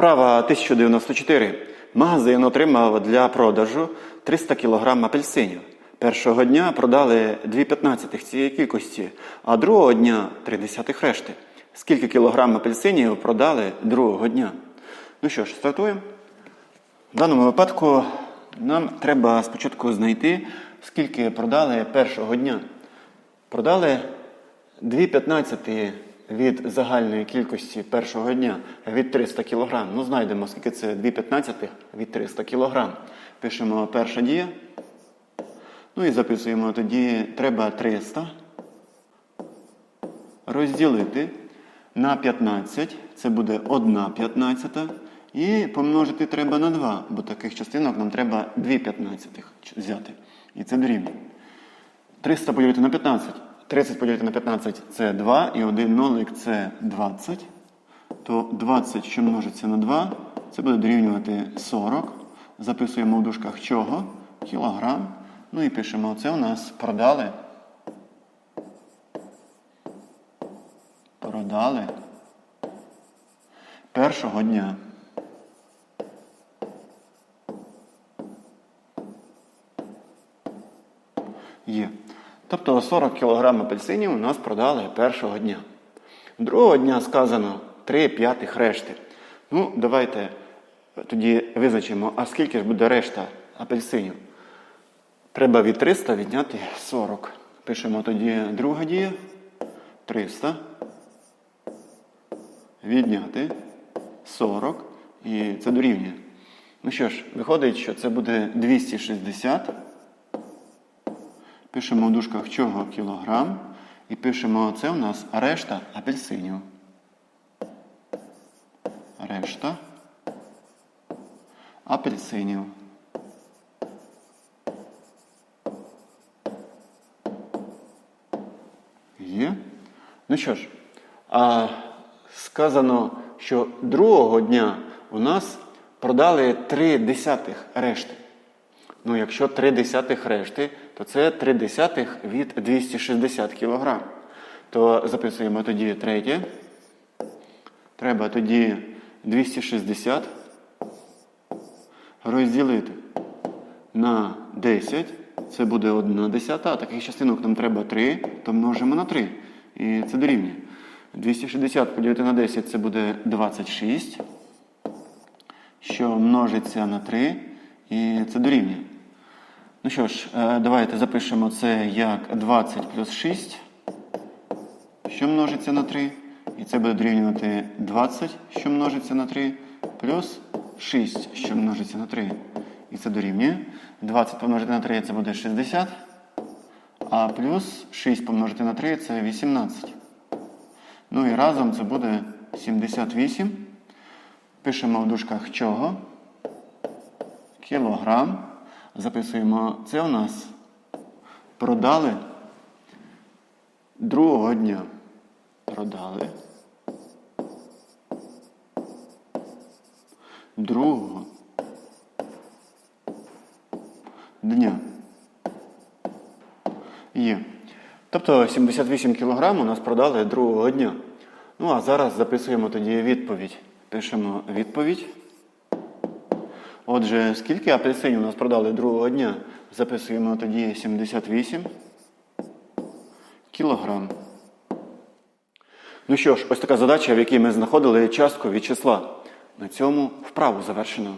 Вправа 1094. Магазин отримав для продажу 300 кг апельсинів. Першого дня продали 2,15 цієї кількості, а другого дня 3 десятих решти. Скільки кілограм апельсинів продали другого дня? Ну що ж, стартуємо. В даному випадку нам треба спочатку знайти, скільки продали першого дня. Продали 2,15 від загальної кількості першого дня від 300 кг. Ну, знайдемо, скільки це 2,15 від 300 кг. Пишемо перша дія. Ну і записуємо тоді треба 300 розділити на 15. Це буде 1 15. І помножити треба на 2, бо таких частинок нам треба 2 п'ятнадцятих взяти. І це дорівнює. 300 поділити на 15. 30 поділити на 15 це 2, і один нолик це 20. То 20, що множиться на 2, це буде дорівнювати 40. Записуємо в дужках чого? Кілограм. Ну і пишемо, це у нас продали. Продали першого дня. Є. Тобто 40 кг апельсинів у нас продали першого дня. Другого дня сказано 3 п'ятих решти. Ну, давайте тоді визначимо, а скільки ж буде решта апельсинів? Треба від 300 відняти 40. Пишемо тоді друга дія. 300. Відняти 40. І це дорівнює. Ну що ж, виходить, що це буде 260. Пишемо в дужках чого кілограм. І пишемо, це у нас решта апельсинів. Решта апельсинів. Є. Ну що ж, а сказано, що другого дня у нас продали 3 десятих решти. Ну, якщо 3 десятих решти, то це 3 десятих від 260 кг. То записуємо тоді третє. Треба тоді 260 розділити на 10. Це буде 1 десята. Таких частинок нам треба 3, то множимо на 3. І це дорівнює. 260 поділити на 10 це буде 26. Що множиться на 3. І це дорівнює. Ну що ж, е, давайте запишемо це як 20 плюс 6, що множиться на 3. І це буде дорівнювати 20, що множиться на 3, плюс 6, що множиться на 3. І це дорівнює. 20 помножити на 3 це буде 60. А плюс 6 помножити на 3 це 18. Ну і разом це буде 78. Пишемо в дужках чого? Кілограм. Записуємо, це у нас продали другого дня. Продали. Другого дня. Є. Тобто 78 кг у нас продали другого дня. Ну а зараз записуємо тоді відповідь. Пишемо відповідь. Отже, скільки апельсинів у нас продали другого дня? Записуємо тоді 78 кілограм. Ну що ж, ось така задача, в якій ми знаходили частку від числа. На цьому вправу завершено.